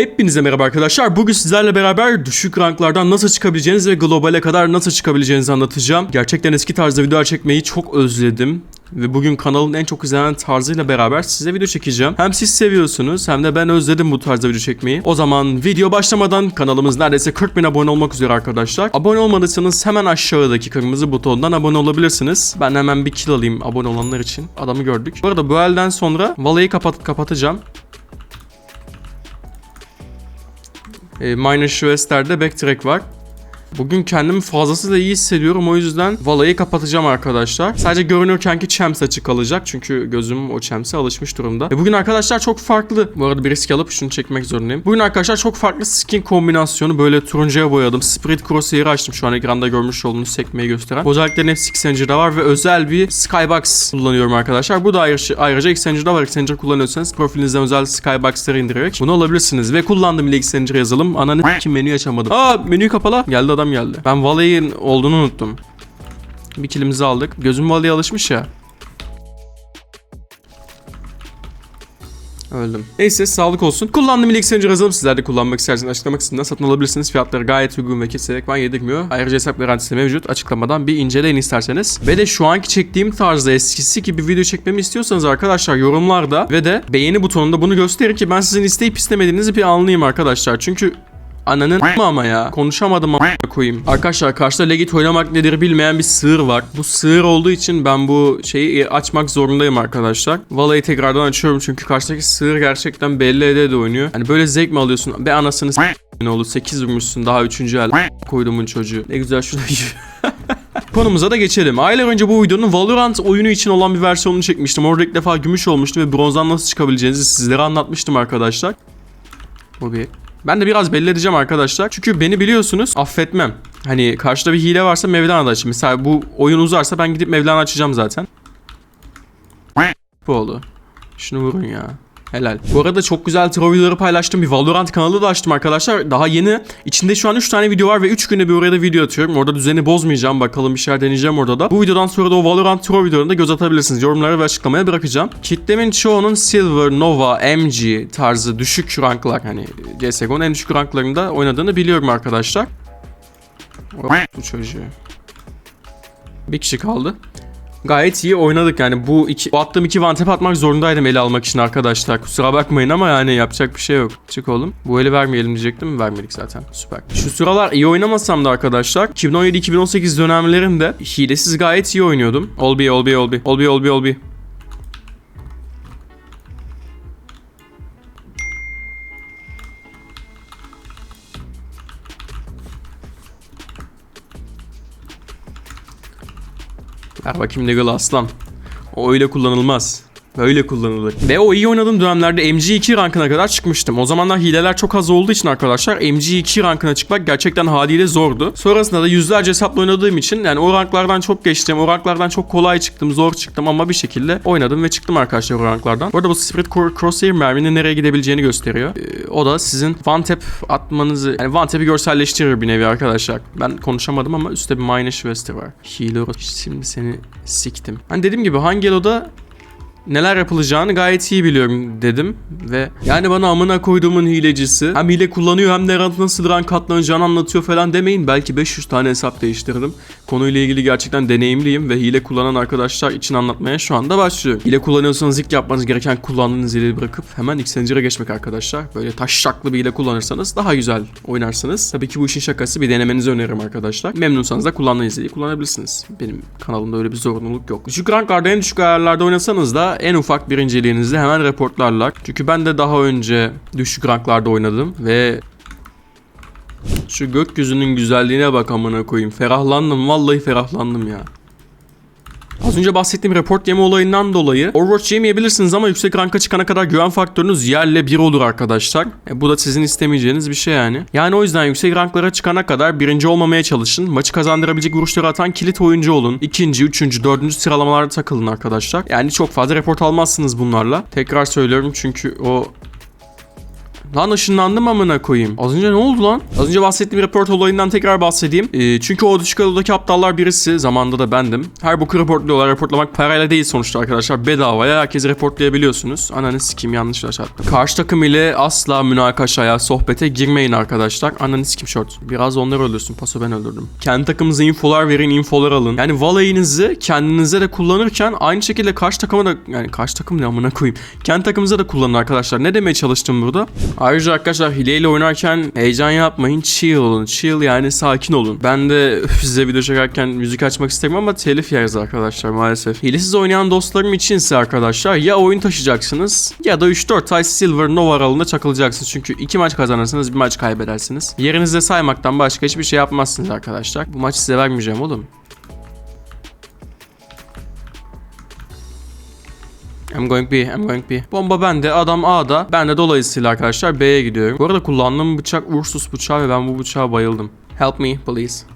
Hepinize merhaba arkadaşlar. Bugün sizlerle beraber düşük ranklardan nasıl çıkabileceğiniz ve globale kadar nasıl çıkabileceğinizi anlatacağım. Gerçekten eski tarzda videolar çekmeyi çok özledim. Ve bugün kanalın en çok izlenen tarzıyla beraber size video çekeceğim. Hem siz seviyorsunuz hem de ben özledim bu tarzda video çekmeyi. O zaman video başlamadan kanalımız neredeyse 40 bin abone olmak üzere arkadaşlar. Abone olmadıysanız hemen aşağıdaki kırmızı butondan abone olabilirsiniz. Ben hemen bir kill alayım abone olanlar için. Adamı gördük. Bu arada bu elden sonra valayı kapat kapatacağım. Minor Schwester'de backtrack var. Bugün kendimi fazlasıyla iyi hissediyorum o yüzden Vala'yı kapatacağım arkadaşlar. Sadece görünürkenki Champs açık kalacak çünkü gözüm o Champs'e alışmış durumda. Ve bugün arkadaşlar çok farklı. Bu arada bir risk alıp şunu çekmek zorundayım. Bugün arkadaşlar çok farklı skin kombinasyonu böyle turuncuya boyadım. Spirit Crosshair'ı açtım şu an ekranda görmüş olduğunuz sekmeyi gösteren. Özelliklerin hepsi Xanger'da var ve özel bir Skybox kullanıyorum arkadaşlar. Bu da ayrıca, ayrıca Xanger'da var. Xanger kullanıyorsanız profilinizden özel Skybox'ları indirerek bunu alabilirsiniz. Ve kullandığım ile Xanger yazalım. Ananı kim menüyü açamadım. Aa menü kapalı. Geldi adam geldi. Ben Valley'in olduğunu unuttum. Bir kilimizi aldık. Gözüm Valley'e alışmış ya. Öldüm. Neyse sağlık olsun. Kullandığım ilk Exchanger yazalım. Sizler de kullanmak isterseniz açıklama kısmından satın alabilirsiniz. Fiyatları gayet uygun ve keserek ben yedirmiyor. Ayrıca hesap garantisi mevcut. Açıklamadan bir inceleyin isterseniz. Ve de şu anki çektiğim tarzda eskisi gibi video çekmemi istiyorsanız arkadaşlar yorumlarda ve de beğeni butonunda bunu gösterin ki ben sizin isteyip istemediğinizi bir anlayayım arkadaşlar. Çünkü Ananın ama ya. Konuşamadım ama koyayım. Arkadaşlar karşıda legit oynamak nedir bilmeyen bir sığır var. Bu sığır olduğu için ben bu şeyi açmak zorundayım arkadaşlar. Vallahi tekrardan açıyorum çünkü karşıdaki sığır gerçekten belli ede de oynuyor. Hani böyle zevk mi alıyorsun? Be anasını ne oldu 8 vurmuşsun daha 3. el koydumun çocuğu. Ne güzel şurada Konumuza da geçelim. Aylar önce bu videonun Valorant oyunu için olan bir versiyonunu çekmiştim. Orada ilk defa gümüş olmuştu ve bronzdan nasıl çıkabileceğinizi sizlere anlatmıştım arkadaşlar. Bu bir. Ben de biraz belli edeceğim arkadaşlar. Çünkü beni biliyorsunuz affetmem. Hani karşıda bir hile varsa Mevlana da açayım. Mesela bu oyun uzarsa ben gidip Mevlana açacağım zaten. Bu oldu. Şunu vurun ya. Helal. Bu arada çok güzel troll paylaştım. Bir Valorant kanalı da açtım arkadaşlar. Daha yeni. İçinde şu an 3 tane video var ve 3 günde bir oraya da video atıyorum. Orada düzeni bozmayacağım. Bakalım bir şeyler deneyeceğim orada da. Bu videodan sonra da o Valorant troll videolarına göz atabilirsiniz. Yorumlara ve açıklamaya bırakacağım. Kitlemin çoğunun Silver, Nova, MG tarzı düşük ranklar hani CSGO'nun en düşük ranklarında oynadığını biliyorum arkadaşlar. Bu çocuğu. Bir kişi kaldı. Gayet iyi oynadık yani bu iki bu attığım iki tap atmak zorundaydım eli almak için arkadaşlar. Kusura bakmayın ama yani yapacak bir şey yok. Çık oğlum. Bu eli vermeyelim diyecektim vermedik zaten. Süper. Şu sıralar iyi oynamasam da arkadaşlar 2017-2018 dönemlerinde hilesiz gayet iyi oynuyordum. Olbi olbi olbi. Olbi olbi olbi. Ver bakayım Nigel aslan. O öyle kullanılmaz. Böyle kullanılır. Ve o iyi oynadığım dönemlerde MG2 rankına kadar çıkmıştım. O zamanlar hileler çok az olduğu için arkadaşlar MG2 rankına çıkmak gerçekten haliyle zordu. Sonrasında da yüzlerce hesapla oynadığım için yani o ranklardan çok geçtim. O ranklardan çok kolay çıktım, zor çıktım ama bir şekilde oynadım ve çıktım arkadaşlar o ranklardan. Bu arada bu Spirit Crosshair merminin nereye gidebileceğini gösteriyor. Ee, o da sizin one tap atmanızı yani one tap'i görselleştirir bir nevi arkadaşlar. Ben konuşamadım ama üstte bir Mine Schwester var. Healer şimdi seni siktim. Hani dediğim gibi hangi eloda neler yapılacağını gayet iyi biliyorum dedim ve yani bana amına koyduğumun hilecisi hem hile kullanıyor hem de rank nasıl rank katlanacağını anlatıyor falan demeyin. Belki 500 tane hesap değiştirdim. Konuyla ilgili gerçekten deneyimliyim ve hile kullanan arkadaşlar için anlatmaya şu anda başlıyorum. Hile kullanıyorsanız ilk yapmanız gereken kullandığınız hileyi bırakıp hemen Xanger'a geçmek arkadaşlar. Böyle taşşaklı bir hile kullanırsanız daha güzel oynarsınız. Tabii ki bu işin şakası bir denemenizi öneririm arkadaşlar. Memnunsanız da kullandığınız hileyi kullanabilirsiniz. Benim kanalımda öyle bir zorunluluk yok. Düşük ranklarda en düşük ayarlarda oynasanız da en ufak birinciliğinizi hemen reportlarlar. Çünkü ben de daha önce düşük ranklarda oynadım ve şu gökyüzünün güzelliğine bak amına koyayım. Ferahlandım vallahi ferahlandım ya. Az önce bahsettiğim report yeme olayından dolayı Overwatch yemeyebilirsiniz ama yüksek ranka çıkana kadar güven faktörünüz yerle bir olur arkadaşlar. E, bu da sizin istemeyeceğiniz bir şey yani. Yani o yüzden yüksek ranklara çıkana kadar birinci olmamaya çalışın. Maçı kazandırabilecek vuruşları atan kilit oyuncu olun. İkinci, üçüncü, dördüncü sıralamalarda takılın arkadaşlar. Yani çok fazla report almazsınız bunlarla. Tekrar söylüyorum çünkü o Lan ışınlandım amına koyayım. Az önce ne oldu lan? Az önce bahsettiğim report olayından tekrar bahsedeyim. Ee, çünkü o düşük odadaki aptallar birisi. Zamanda da bendim. Her boku reportluyorlar. Reportlamak parayla değil sonuçta arkadaşlar. Bedavaya herkesi reportlayabiliyorsunuz. Ananı sikeyim yanlış yaşattım. Karşı takım ile asla münakaşaya, sohbete girmeyin arkadaşlar. Ananı sikim short. Biraz onlar öldürsün. Paso ben öldürdüm. Kendi takımınıza infolar verin, infolar alın. Yani valayınızı kendinize de kullanırken aynı şekilde karşı takıma da yani karşı takım ne amına koyayım. Kendi takımınıza da kullanın arkadaşlar. Ne demeye çalıştım burada? Ayrıca arkadaşlar hileyle oynarken heyecan yapmayın. Chill olun. Chill yani sakin olun. Ben de size video çekerken müzik açmak isterim ama telif yeriz arkadaşlar maalesef. Hilesiz oynayan dostlarım içinse arkadaşlar ya oyun taşıyacaksınız ya da 3-4 ay Silver Nova aralığında çakılacaksınız. Çünkü iki maç kazanırsınız bir maç kaybedersiniz. Yerinizde saymaktan başka hiçbir şey yapmazsınız arkadaşlar. Bu maçı size vermeyeceğim oğlum. I'm going B, I'm going B. Bomba bende, adam A'da. Ben de dolayısıyla arkadaşlar B'ye gidiyorum. Bu arada kullandığım bıçak Ursus bıçağı ve ben bu bıçağa bayıldım. Help me please.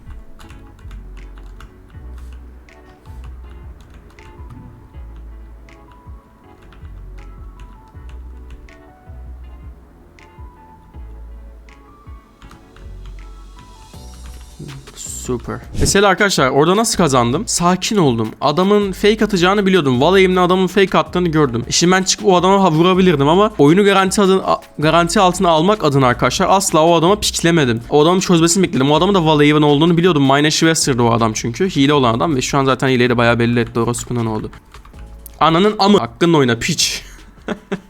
Süper. Mesela arkadaşlar orada nasıl kazandım? Sakin oldum. Adamın fake atacağını biliyordum. Valayimle adamın fake attığını gördüm. Şimdi ben çıkıp o adama vurabilirdim ama oyunu garanti adın, a- garanti altına almak adına arkadaşlar asla o adama piklemedim. O adamın çözmesini bekledim. O adamın da Valayim'in olduğunu biliyordum. Mine Schwester'dı o adam çünkü. Hile olan adam ve şu an zaten hileyi de bayağı belli etti. Orospu'ndan oldu. Ananın amı. Hakkınla oyna piç.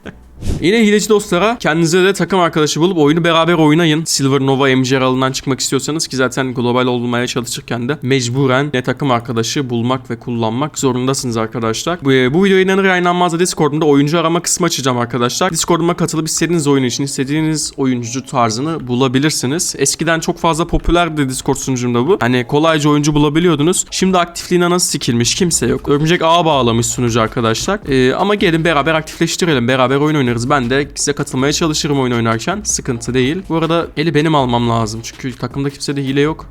Yine hileci dostlara kendinize de takım arkadaşı bulup oyunu beraber oynayın. Silver Nova MCR alından çıkmak istiyorsanız ki zaten global olmaya çalışırken de mecburen ne takım arkadaşı bulmak ve kullanmak zorundasınız arkadaşlar. Bu, bu video inanır yayınlanmaz da Discord'umda oyuncu arama kısmı açacağım arkadaşlar. Discord'uma katılıp istediğiniz oyun için istediğiniz oyuncu tarzını bulabilirsiniz. Eskiden çok fazla popülerdi Discord sunucumda bu. Hani kolayca oyuncu bulabiliyordunuz. Şimdi aktifliğine nasıl sikilmiş kimse yok. Örümcek ağ bağlamış sunucu arkadaşlar. Ee, ama gelin beraber aktifleştirelim. Beraber oyun oynarız. Ben de size katılmaya çalışırım oyun oynarken. Sıkıntı değil. Bu arada eli benim almam lazım. Çünkü takımda kimse de hile yok.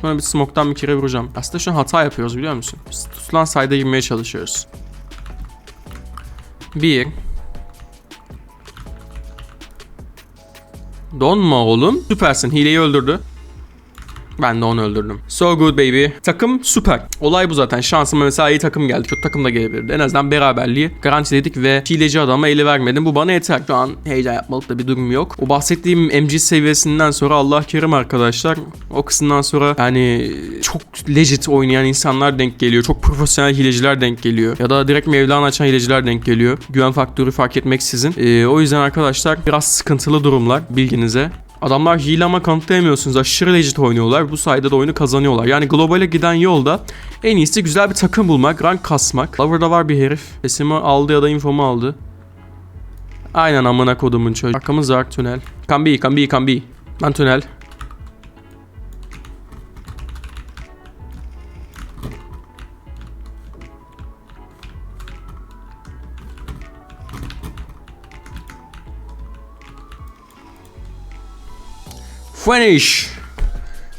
Sonra bir smoke'tan bir kere vuracağım. Aslında şu an hata yapıyoruz biliyor musun? Tutulan sayda girmeye çalışıyoruz. Bir. Donma oğlum. Süpersin. Hileyi öldürdü. Ben de onu öldürdüm. So good baby. Takım süper. Olay bu zaten. Şansıma mesela iyi takım geldi. Kötü takım da gelebilirdi. En azından beraberliği garantiledik ve hileci adama eli vermedim. Bu bana yeter. Şu an heyecan yapmalık da bir durum yok. O bahsettiğim MG seviyesinden sonra Allah kerim arkadaşlar. O kısımdan sonra yani çok legit oynayan insanlar denk geliyor. Çok profesyonel hileciler denk geliyor. Ya da direkt Mevlana açan hileciler denk geliyor. Güven faktörü fark etmeksizin. Ee, o yüzden arkadaşlar biraz sıkıntılı durumlar bilginize. Adamlar hile ama kanıtlayamıyorsunuz. Aşırı legit oynuyorlar. Bu sayede de oyunu kazanıyorlar. Yani globale giden yolda en iyisi güzel bir takım bulmak, rank kasmak. Lover'da var bir herif. Sesimi aldı ya da infomu aldı. Aynen amına kodumun çocuğu. Arkamız var tünel. Be, can be. Lan tünel. Finish.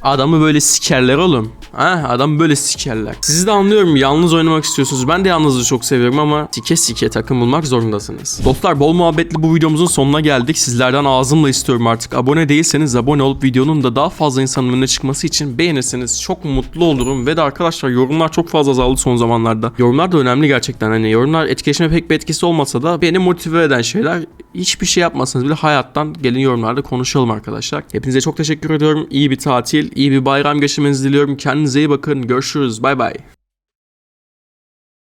Adamı böyle sikerler oğlum. Ha, adam böyle sikerler. Sizi de anlıyorum yalnız oynamak istiyorsunuz. Ben de yalnızlığı çok seviyorum ama sike sike takım bulmak zorundasınız. Dostlar bol muhabbetli bu videomuzun sonuna geldik. Sizlerden ağzımla istiyorum artık. Abone değilseniz abone olup videonun da daha fazla insanın önüne çıkması için beğenirseniz çok mutlu olurum. Ve de arkadaşlar yorumlar çok fazla azaldı son zamanlarda. Yorumlar da önemli gerçekten. Hani yorumlar etkileşime pek bir etkisi olmasa da beni motive eden şeyler. Hiçbir şey yapmasanız bile hayattan gelin yorumlarda konuşalım arkadaşlar. Hepinize çok teşekkür ediyorum. İyi bir tatil, iyi bir bayram geçirmenizi diliyorum. Kendinize iyi. Görüşürüz. Bay bay.